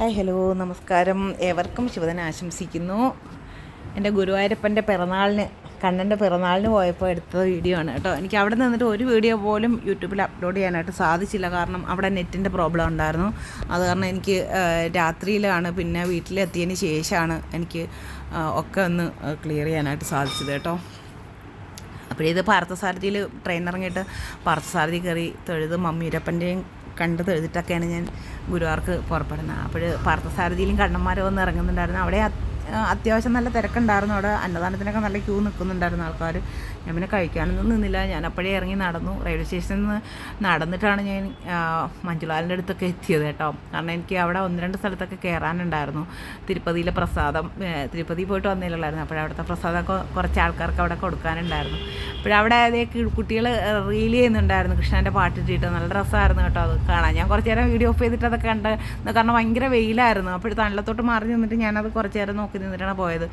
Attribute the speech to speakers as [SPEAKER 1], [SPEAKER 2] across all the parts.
[SPEAKER 1] Hi hello നമസ്കാരം. ഏവർക്കും ശിവദിനം ആശംസിക്കുന്നു. എന്റെ ഗുരുവായൂരപ്പന്റെ പിറന്നാളിന് കണ്ണന്റെ പിറന്നാളിന് പോയപ്പോൾ എടുത്ത വീഡിയോ ആണ് കേട്ടോ. എനിക്ക് അവിടെ നിന്നിട്ട് ഒരു വീഡിയോ പോലും യൂട്യൂബിൽ അപ്ലോഡ് ചെയ്യാനായിട്ട് സാധിച്ചില്ല. കാരണം അവിടെ നെറ്റിന്റെ പ്രോബ്ലം ഉണ്ടായിരുന്നു. അത് കാരണം എനിക്ക് രാത്രിയിലാണ് പിന്നെ വീട്ടിലെത്തിയതിന് ശേഷമാണ് എനിക്ക് ഒക്കെ ഒന്ന് ക്ലിയർ ചെയ്യാനായിട്ട് സാധിച്ചത് കേട്ടോ. അപ്പോഴേത് പാർത്ഥസാരഥിയിൽ ട്രെയിൻ ഇറങ്ങിയിട്ട് പാർത്ഥസാരഥി കയറി തൊഴുത് മമ്മീരപ്പന്റെയും കണ്ട് തൊഴുതിട്ടൊക്കെയാണ് ഞാൻ ഗുരുവാർക്ക് പുറപ്പെടുന്നത്. അപ്പോൾ പാർത്ഥസാരഥിയിലും കണ്ണന്മാർ വന്ന് ഇറങ്ങുന്നുണ്ടായിരുന്നു. അവിടെ അത്- അത്യാവശ്യം നല്ല തിരക്കുണ്ടായിരുന്നു. അവിടെ അന്നദാനത്തിനൊക്കെ നല്ല ക്യൂ നിൽക്കുന്നുണ്ടായിരുന്നു ആൾക്കാർ. ഞാൻ പിന്നെ കഴിക്കാനൊന്നും നിന്നില്ല. ഞാൻ അപ്പോഴേ ഇറങ്ങി നടന്നു. റെയിൽവേ സ്റ്റേഷനിൽ നിന്ന് നടന്നിട്ടാണ് ഞാൻ മഞ്ജുലാലിന്റെ അടുത്തൊക്കെ എത്തിയത് കേട്ടോ. കാരണം എനിക്ക് അവിടെ ഒന്ന് രണ്ട് സ്ഥലത്തൊക്കെ കയറാനുണ്ടായിരുന്നു. തിരുപ്പതിയിലെ പ്രസാദം തിരുപ്പതി പോയിട്ട് വന്നില്ലായിരുന്നു അപ്പോൾ അവിടുത്തെ പ്രസാദമൊക്കെ കുറച്ച് ആൾക്കാർക്ക് അവിടെ കൊടുക്കാനുണ്ടായിരുന്നു. അപ്പോഴവിടെ അതേ കുട്ടികൾ റീൽ ചെയ്യുന്നുണ്ടായിരുന്നു. കൃഷ്ണന്റെ പാട്ടിട്ടിട്ട് നല്ല രസമായിരുന്നു കേട്ടോ അത് കാണാൻ. ഞാൻ കുറച്ച് നേരം വീഡിയോ ഓഫ് ചെയ്തിട്ട് അതൊക്കെ കണ്ട് കാരണം ഭയങ്കര വെയിലായിരുന്നു. അപ്പോൾ തണലത്തോട്ട് മാറി നിന്നിട്ട് ഞാനത് കുറച്ച് നേരം നോക്കി നിന്നിട്ടാണ് പോയത്.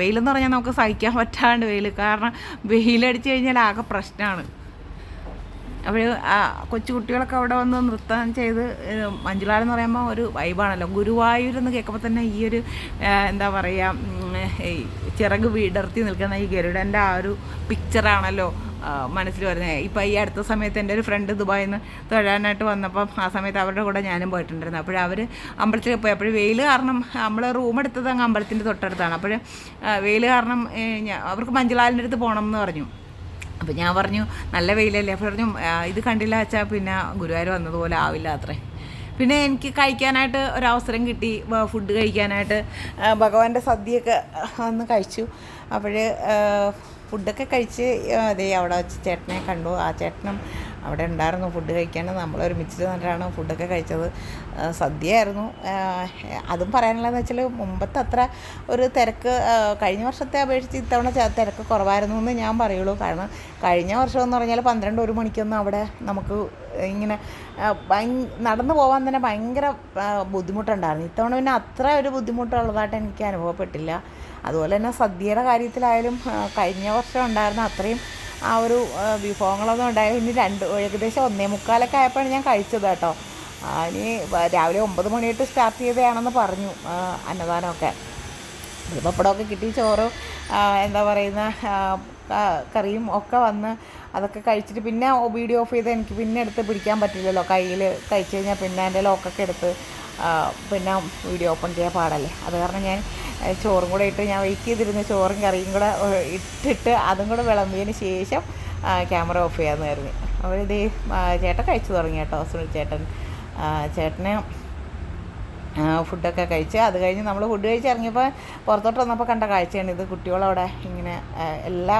[SPEAKER 1] വെയിലെന്ന് പറഞ്ഞാൽ നമുക്ക് സഹിക്കാൻ പറ്റാണ്ട് വെയിൽ കാരണം വെയിലടിച്ച് കഴിഞ്ഞാൽ ആകെ പ്രശ്നമാണ് അപ്പോൾ കൊച്ചു കുട്ടികളൊക്കെ അവിടെ വന്ന് നൃത്തം ചെയ്ത് മഞ്ജുളാൽ എന്ന് പറയുമ്പോൾ ഒരു വൈബാണല്ലോ ഗുരുവായൂർ എന്ന് കേൾക്കുമ്പോൾ തന്നെ ഈ ഒരു എന്താ പറയുക ചിറക് വിടർത്തി നിൽക്കുന്ന ഈ ഗരുഡന്റെ ആ ഒരു പിക്ചറാണല്ലോ മനസ്സിൽ വരുന്നത്. ഇപ്പം ഈ അടുത്ത സമയത്ത് എന്റെ ഒരു ഫ്രണ്ട് ദുബായിൽ നിന്ന് തൊഴാനായിട്ട് വന്നപ്പം ആ സമയത്ത് അവരുടെ കൂടെ ഞാനും പോയിട്ടുണ്ടായിരുന്നു. അപ്പോൾ അവർ അമ്പലത്തിൽ പോയി അപ്പോൾ വെയിൽ കാരണം നമ്മൾ റൂം എടുത്തത് അങ്ങ് അമ്പലത്തിന്റെ തൊട്ടടുത്താണ്. അപ്പോൾ വെയിൽ കാരണം അവർക്ക് മഞ്ജുലാലിന്റെ അടുത്ത് പോകണം എന്ന് പറഞ്ഞു. അപ്പോൾ ഞാൻ പറഞ്ഞു നല്ല വെയിലല്ലേ? അപ്പോൾ പറഞ്ഞു ഇത് കണ്ടില്ല വെച്ചാൽ പിന്നെ ഗുരുവായൂർ വന്നതുപോലെ ആവില്ല അത്രേ. പിന്നെ എനിക്ക് കഴിക്കാനായിട്ട് ഒരവസരം കിട്ടി ഫുഡ് കഴിക്കാനായിട്ട്. ഭഗവാന്റെ സദ്യയൊക്കെ അന്ന് കഴിച്ചു. അപ്പോൾ ഫുഡൊക്കെ കഴിച്ച് അതേ അവിടെ വെച്ച് ചേട്ടനെ കണ്ടു. ആ ചേട്ടനും അവിടെ ഉണ്ടായിരുന്നു ഫുഡ് കഴിക്കാൻ. നമ്മൾ ഒരുമിച്ച് നിന്നിട്ടാണ് ഫുഡൊക്കെ കഴിച്ചത്. സദ്യയായിരുന്നു. അതും പറയാനുള്ളതെന്ന് വെച്ചാൽ മുമ്പത്തെ അത്ര ഒരു തിരക്ക് കഴിഞ്ഞ വർഷത്തെ അപേക്ഷിച്ച് ഇത്തവണ തിരക്ക് കുറവായിരുന്നു എന്ന് ഞാൻ പറയുള്ളൂ. കാരണം കഴിഞ്ഞ വർഷം എന്ന് പറഞ്ഞാൽ പന്ത്രണ്ട് ഒരു മണിക്കൊന്നും അവിടെ നമുക്ക് ഇങ്ങനെ നടന്നു പോകാൻ തന്നെ ഭയങ്കര ബുദ്ധിമുട്ടുണ്ടായിരുന്നു. ഇത്തവണ പിന്നെ അത്ര ഒരു ബുദ്ധിമുട്ടുള്ളതായിട്ട് എനിക്ക് അനുഭവപ്പെട്ടില്ല. അതുപോലെ തന്നെ സദ്യയുടെ കാര്യത്തിലായാലും കഴിഞ്ഞ വർഷം ഉണ്ടായിരുന്ന അത്രയും ആ ഒരു വിഭവങ്ങളൊന്നും ഉണ്ടായിരുന്നു രണ്ട് ഏകദേശം ഒന്നേ മുക്കാലൊക്കെ ആയപ്പോഴാണ് ഞാൻ കഴിച്ചത് കേട്ടോ. ഇനി രാവിലെ ഒമ്പത് മണിയിട്ട് സ്റ്റാർട്ട് ചെയ്തതാണെന്ന് പറഞ്ഞു അന്നദാനമൊക്കെ. പപ്പടമൊക്കെ കിട്ടി ചോറ് എന്താ പറയുന്ന കറിയും ഒക്കെ വന്ന് അതൊക്കെ കഴിച്ചിട്ട് പിന്നെ വീഡിയോ ഓഫ് ചെയ്ത് എനിക്ക് പിന്നെ എടുത്ത് പിടിക്കാൻ പറ്റില്ലല്ലോ. കയ്യിൽ കഴിച്ച് കഴിഞ്ഞാൽ പിന്നെ എന്റെ ലോക്കൊക്കെ എടുത്ത് പിന്നെ വീഡിയോ ഓപ്പൺ ചെയ്യാൻ പാടല്ലേ? അത് കാരണം ഞാൻ ചോറും കൂടെ ഇട്ട് ഞാൻ വെയിറ്റ് ചെയ്തിരുന്ന ചോറും കറിയും കൂടെ ഇട്ടിട്ട് അതും കൂടെ വിളമ്പിയതിന് ശേഷം ക്യാമറ ഓഫ് ചെയ്യാമെന്ന് കരുതി. അപ്പോൾ ഇത് ചേട്ടൻ കഴിച്ചു തുടങ്ങി കേട്ടോ സുനിൽ ചേട്ടൻ. ചേട്ടന് ഫുഡൊക്കെ കഴിച്ച് അത് കഴിഞ്ഞ് നമ്മൾ ഫുഡ് കഴിച്ച് ഇറങ്ങിയപ്പോൾ പുറത്തോട്ട് വന്നപ്പോൾ കണ്ട കാഴ്ചയാണ് ഇത്. കുട്ടികളവിടെ ഇങ്ങനെ എല്ലാ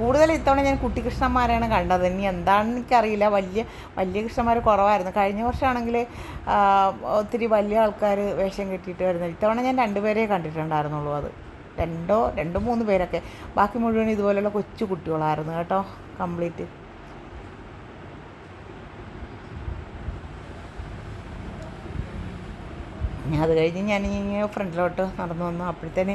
[SPEAKER 1] കൂടുതൽ ഇത്തവണ ഞാൻ കുട്ടികൃഷ്ണന്മാരെയാണ് കണ്ടത്. ഇനി എന്താണെന്ന് എനിക്കറിയില്ല. വലിയ വലിയ കൃഷ്ണന്മാർ കുറവായിരുന്നു. കഴിഞ്ഞ വർഷമാണെങ്കിൽ ഒത്തിരി വലിയ ആൾക്കാർ വേഷം കെട്ടിയിട്ട് വരുന്നത്. ഇത്തവണ ഞാൻ രണ്ടുപേരെ കണ്ടിട്ടുണ്ടായിരുന്നുള്ളൂ അത്. രണ്ടോ രണ്ടോ മൂന്ന് പേരൊക്കെ. ബാക്കി മുഴുവൻ ഇതുപോലെയുള്ള കൊച്ചു കുട്ടികളായിരുന്നു കേട്ടോ. കംപ്ലീറ്റ്. അത് കഴിഞ്ഞ് ഞാൻ ഇങ്ങനെ ഫ്രണ്ടിലോട്ട് നടന്നു വന്നു. അപ്പോഴത്തേന്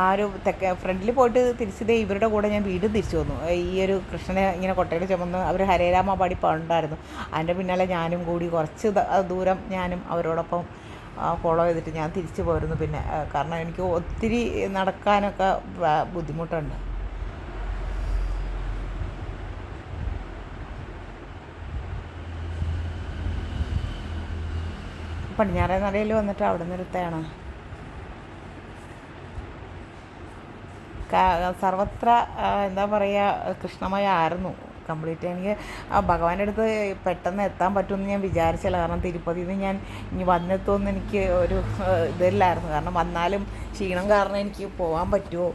[SPEAKER 1] ആ ഒരു തെക്ക ഫ്രണ്ടിൽ പോയിട്ട് തിരിച്ചതേ ഇവരുടെ കൂടെ ഞാൻ വീണ്ടും തിരിച്ചു വന്നു. ഈ ഒരു കൃഷ്ണനെ ഇങ്ങനെ കൊട്ടയുടെ ചുമന്ന് അവർ ഹരേരാമ പാടി പാടുണ്ടായിരുന്നു അതിന്റെ പിന്നാലെ ഞാനും കൂടി കുറച്ച് ദൂരം ഞാനും അവരോടൊപ്പം ഫോളോ ചെയ്തിട്ട് ഞാൻ തിരിച്ചു പോരുന്നു. പിന്നെ കാരണം എനിക്ക് ഒത്തിരി നടക്കാനൊക്കെ ബുദ്ധിമുട്ടുണ്ട്. പടിഞ്ഞാറേ നടയിൽ വന്നിട്ട് അവിടെ നിർത്തുകയാണ് സർവത്ര എന്താ പറയുക കൃഷ്ണമയായിരുന്നു കംപ്ലീറ്റ് എനിക്ക് ഭഗവാന്റെ അടുത്ത് പെട്ടെന്ന് എത്താൻ പറ്റുമെന്ന് ഞാൻ വിചാരിച്ചില്ല. കാരണം തിരുപ്പതിയിൽ നിന്ന് ഞാൻ ഇനി വന്നെത്തുമെന്ന് എനിക്ക് ഒരു ഇതല്ലായിരുന്നു. കാരണം വന്നാലും ക്ഷീണം കാരണം എനിക്ക് പോകാൻ പറ്റുമോ?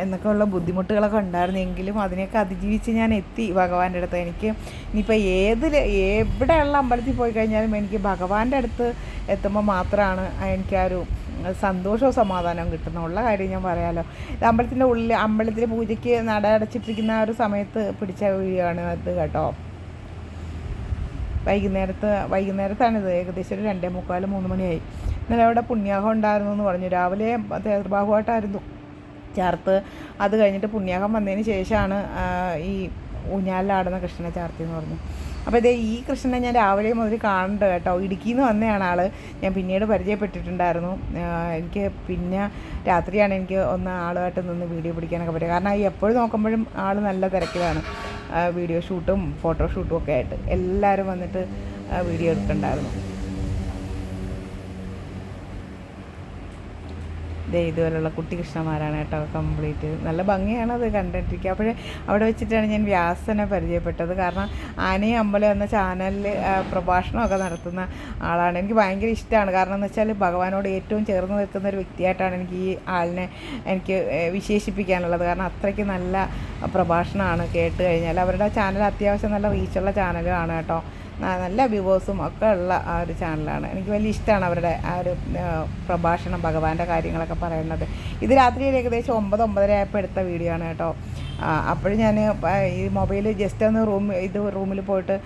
[SPEAKER 1] എന്നൊക്കെയുള്ള ബുദ്ധിമുട്ടുകളൊക്കെ ഉണ്ടായിരുന്നെങ്കിലും അതിനെയൊക്കെ അതിജീവിച്ച് ഞാൻ എത്തി ഭഗവാന്റെ അടുത്ത്. എനിക്ക് ഇനിയിപ്പോൾ ഏതിൽ എവിടെയുള്ള അമ്പലത്തിൽ പോയി കഴിഞ്ഞാലും എനിക്ക് ഭഗവാന്റെ അടുത്ത് എത്തുമ്പോൾ മാത്രമാണ് എനിക്ക് ആ ഒരു സന്തോഷവും സമാധാനവും കിട്ടുന്നുള്ള കാര്യം ഞാൻ പറയാമല്ലോ ഇത് അമ്പലത്തിന്റെ ഉള്ളിൽ അമ്പലത്തിലെ പൂജയ്ക്ക് നട അടച്ചിട്ടിരിക്കുന്ന ആ ഒരു സമയത്ത് പിടിച്ച വീഴുകയാണ് അത് കേട്ടോ. വൈകുന്നേരത്ത് വൈകുന്നേരത്താണിത്. ഏകദേശം ഒരു രണ്ടേ മുക്കാൽ മൂന്ന് മണിയായി. ഇന്നലെ അവിടെ പുണ്യാഹം ഉണ്ടായിരുന്നു എന്ന് പറഞ്ഞു. രാവിലെ തേർബാഹുവായിട്ടായിരുന്നു ചേർത്ത്. അത് കഴിഞ്ഞിട്ട് പുണ്യാഹം വന്നതിന് ശേഷമാണ് ഈ ഊഞ്ഞാലിലാടുന്ന കൃഷ്ണനെ ചാർത്തി എന്ന് പറഞ്ഞു. അപ്പോൾ ഇതേ ഈ കൃഷ്ണനെ ഞാൻ രാവിലെ മുതൽ കാണുന്നുണ്ട് കേട്ടോ. ഇടുക്കിയിൽ നിന്ന് വന്നതാണ് ആൾ ഞാൻ പിന്നീട് പരിചയപ്പെട്ടിട്ടുണ്ടായിരുന്നു. എനിക്ക് പിന്നെ രാത്രിയാണ് എനിക്ക് ഒന്ന് ആളുമായിട്ട് നിന്ന് വീഡിയോ പിടിക്കാനൊക്കെ പറ്റുക കാരണം ഈ എപ്പോഴും നോക്കുമ്പോഴും ആൾ നല്ല തിരക്കിലാണ്. വീഡിയോ ഷൂട്ടും ഫോട്ടോ ഷൂട്ടും ഒക്കെ ആയിട്ട് എല്ലാവരും വന്നിട്ട് വീഡിയോ എടുക്കണ്ടായിരുന്നു ദേ ഇതുപോലുള്ള കുട്ടി കൃഷ്ണന്മാരാണ് കേട്ടോ കംപ്ലീറ്റ് നല്ല ഭംഗിയാണ് അത് കണ്ടിട്ടിരിക്കുക അപ്പോഴേ അവിടെ വെച്ചിട്ടാണ് ഞാൻ വ്യാസനെ പരിചയപ്പെട്ടത്. കാരണം ആനയും അമ്പലം എന്ന ചാനലിൽ പ്രഭാഷണമൊക്കെ നടത്തുന്ന ആളാണ്. എനിക്ക് ഭയങ്കര ഇഷ്ടമാണ്. കാരണം എന്ന് വെച്ചാൽ ഭഗവാനോട് ഏറ്റവും ചേർന്ന് നിൽക്കുന്ന ഒരു വ്യക്തിയായിട്ടാണ് എനിക്ക് ഈ ആളിനെ എനിക്ക് വിശേഷിപ്പിക്കാനുള്ളത്. കാരണം അത്രയ്ക്ക് നല്ല പ്രഭാഷണമാണ് കേട്ട് കഴിഞ്ഞാൽ അവരുടെ ചാനൽ അത്യാവശ്യം നല്ല റീച്ചുള്ള ചാനലുമാണ് കേട്ടോ. നല്ല വ്യൂവേഴ്സും ഒക്കെ ഉള്ള ആ ഒരു ചാനലാണ്. എനിക്ക് വലിയ ഇഷ്ടമാണ് അവരുടെ ആ ഒരു പ്രഭാഷണം ഭഗവാന്റെ കാര്യങ്ങളൊക്കെ പറയുന്നത്. ഇത് രാത്രി ഏകദേശം ഒമ്പത് ഒമ്പതര ആയപ്പോൾ എടുത്ത വീഡിയോ ആണ് കേട്ടോ. അപ്പോഴും ഞാൻ ഈ മൊബൈൽ ജസ്റ്റ് ഒന്ന് റൂം ഇത് റൂമിൽ പോയിട്ട്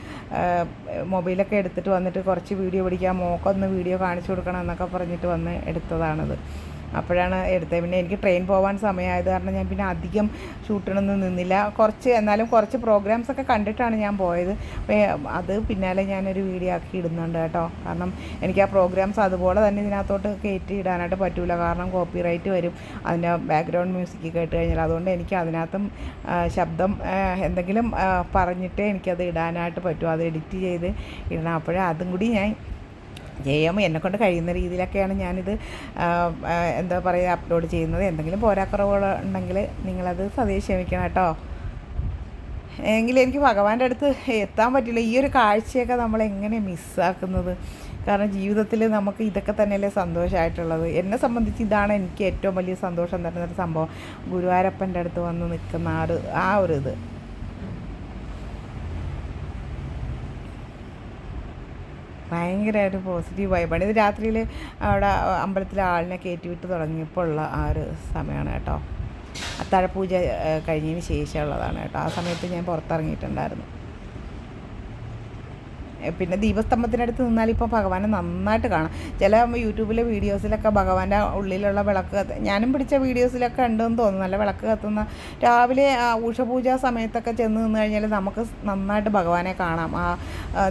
[SPEAKER 1] മൊബൈലൊക്കെ എടുത്തിട്ട് വന്നിട്ട് കുറച്ച് വീഡിയോ പിടിക്കാൻ മോക്കൊന്ന് വീഡിയോ കാണിച്ചു കൊടുക്കണം എന്നൊക്കെ പറഞ്ഞിട്ട് വന്ന് എടുത്തതാണിത്. അപ്പോഴാണ് എടുത്തത്. പിന്നെ എനിക്ക് ട്രെയിൻ പോകാൻ സമയമായത് കാരണം ഞാൻ പിന്നെ അധികം ഷൂട്ടിനൊന്നും നിന്നില്ല. കുറച്ച് എന്നാലും കുറച്ച് പ്രോഗ്രാംസ് ഒക്കെ കണ്ടിട്ടാണ് ഞാൻ പോയത്. അത് പിന്നാലെ ഞാനൊരു വീഡിയോ ആക്കി ഇടുന്നുണ്ട് കേട്ടോ. കാരണം എനിക്ക് ആ പ്രോഗ്രാംസ് അതുപോലെ തന്നെ ഇതിനകത്തോട്ട് കയറ്റി ഇടാനായിട്ട് പറ്റൂല. കാരണം കോപ്പി റൈറ്റ് വരും. അതിന്റെ ബാക്ക്ഗ്രൗണ്ട് മ്യൂസിക് കേട്ട് കഴിഞ്ഞാൽ അതുകൊണ്ട് എനിക്ക് അതിനകത്തും ശബ്ദം എന്തെങ്കിലും പറഞ്ഞിട്ടേ എനിക്കത് ഇടാനായിട്ട് പറ്റുമോ അത് എഡിറ്റ് ചെയ്ത് ഇടണം. അപ്പോഴേ അതും കൂടി ഞാൻ ചെയ്യാമോ എന്നെക്കൊണ്ട് കഴിയുന്ന രീതിയിലൊക്കെയാണ് ഞാനിത് എന്താ പറയുക അപ്ലോഡ് ചെയ്യുന്നത്. എന്തെങ്കിലും പോരാക്കുറവുകൾ ഉണ്ടെങ്കിൽ നിങ്ങളത് ക്ഷമിക്കണം കേട്ടോ. എങ്കിലും എനിക്ക് ഭഗവാന്റെ അടുത്ത് എത്താൻ പറ്റില്ല. ഈ ഒരു കാഴ്ചയൊക്കെ നമ്മൾ എങ്ങനെ മിസ്സാക്കുന്നത് കാരണം ജീവിതത്തിൽ നമുക്ക് ഇതൊക്കെ തന്നെയല്ലേ സന്തോഷമായിട്ടുള്ളത് എന്നെ സംബന്ധിച്ച് ഇതാണ് എനിക്ക് ഏറ്റവും വലിയ സന്തോഷം തരുന്നൊരു സംഭവം. ഗുരുവായൂരപ്പന്റെ അടുത്ത് വന്ന് നിൽക്കുന്ന ആ ഒരു ആ ഒരു ഇത്. ഭയങ്കര ഒരു പോസിറ്റീവ് വൈബാണ് ഇത് രാത്രിയിൽ അവിടെ അമ്പലത്തിലെ ആളിനെ കയറ്റി വിട്ട് തുടങ്ങിയപ്പോൾ ഉള്ള ആ ഒരു സമയമാണ് കേട്ടോ. അത്താഴപൂജ കഴിഞ്ഞതിന് ശേഷമുള്ളതാണ് കേട്ടോ. ആ സമയത്ത് ഞാൻ പുറത്തിറങ്ങിയിട്ടുണ്ടായിരുന്നു. പിന്നെ ദീപസ്തംഭത്തിനടുത്ത് നിന്നാൽ ഇപ്പോൾ ഭഗവാനെ നന്നായിട്ട് കാണാം. ചില യൂട്യൂബിലെ വീഡിയോസിലൊക്കെ ഭഗവാന്റെ ഉള്ളിലുള്ള വിളക്ക് കത്ത് ഞാനും പിടിച്ച വീഡിയോസിലൊക്കെ ഉണ്ടെന്ന് തോന്നുന്നു. നല്ല വിളക്ക് കത്തുന്ന രാവിലെ ഉഷപൂജ സമയത്തൊക്കെ ചെന്ന് നിന്ന് കഴിഞ്ഞാൽ നമുക്ക് നന്നായിട്ട് ഭഗവാനെ കാണാം. ആ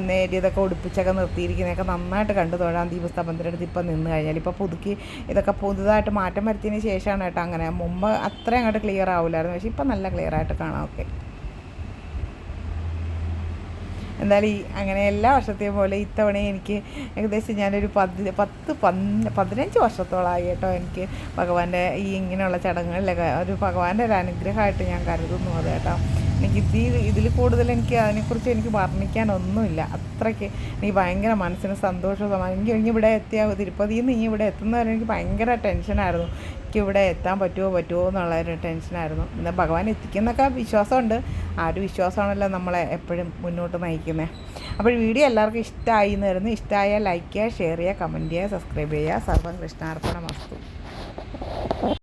[SPEAKER 1] നേരിയതൊക്കെ ഉടുപ്പിച്ചൊക്കെ നിർത്തിയിരിക്കുന്നതൊക്കെ നന്നായിട്ട് കണ്ടു തൊഴാം ദീപസ്തംഭത്തിന്റെ അടുത്ത് ഇപ്പം നിന്ന് കഴിഞ്ഞാൽ ഇപ്പോൾ പുതുക്കി ഇതൊക്കെ പുതുതായിട്ട് മാറ്റം വരുത്തിയതിന് ശേഷമാണ് കേട്ടോ അങ്ങനെ. മുമ്പ് അത്ര അങ്ങോട്ട് ക്ലിയർ ആവില്ലായിരുന്നു പക്ഷേ ഇപ്പം നല്ല ക്ലിയർ ആയിട്ട് കാണാം ഓക്കെ എന്തായാലും ഈ അങ്ങനെ എല്ലാ വർഷത്തെയും പോലെ ഇത്തവണ എനിക്ക് ഏകദേശം ഞാനൊരു പതി പത്ത് പന്ത് പതിനഞ്ച് വർഷത്തോളമായി കേട്ടോ എനിക്ക് ഭഗവാന്റെ ഈ ഇങ്ങനെയുള്ള ചടങ്ങുകളിലൊക്കെ ഒരു ഭഗവാന്റെ ഒരു അനുഗ്രഹമായിട്ട് ഞാൻ കരുതുന്നു അത് കേട്ടോ. എനിക്ക് ഇതിൽ ഇതിൽ കൂടുതൽ എനിക്ക് അതിനെക്കുറിച്ച് എനിക്ക് വർണിക്കാനൊന്നുമില്ല. അത്രയ്ക്ക് നീ ഭയങ്കര മനസ്സിന് സന്തോഷമാണ് എനിക്ക് ഇവിടെ എത്തിയാൽ തിരുപ്പതിയിൽ നിന്ന് ഇനി ഇവിടെ എത്തുന്നവരെ എനിക്ക് ഭയങ്കര ടെൻഷനായിരുന്നു എനിക്ക് ഇവിടെ എത്താൻ പറ്റുമോ പറ്റുമോ എന്നുള്ള ഒരു ടെൻഷനായിരുന്നു എന്നാൽ ഭഗവാൻ എത്തിക്കുന്നൊക്കെ വിശ്വാസമുണ്ട്. ആ ഒരു വിശ്വാസമാണല്ലോ നമ്മളെ എപ്പോഴും മുന്നോട്ട് നയിക്കുന്നത് അപ്പോൾ വീഡിയോ എല്ലാവർക്കും ഇഷ്ടമായി എന്ന് വരുന്നു ഇഷ്ടമായാൽ ലൈക്ക് ചെയ്യുക ഷെയർ ചെയ്യുക കമന്റ് ചെയ്യുക സബ്സ്ക്രൈബ് ചെയ്യുക. സർവം കൃഷ്ണാർപ്പണ മസ്തു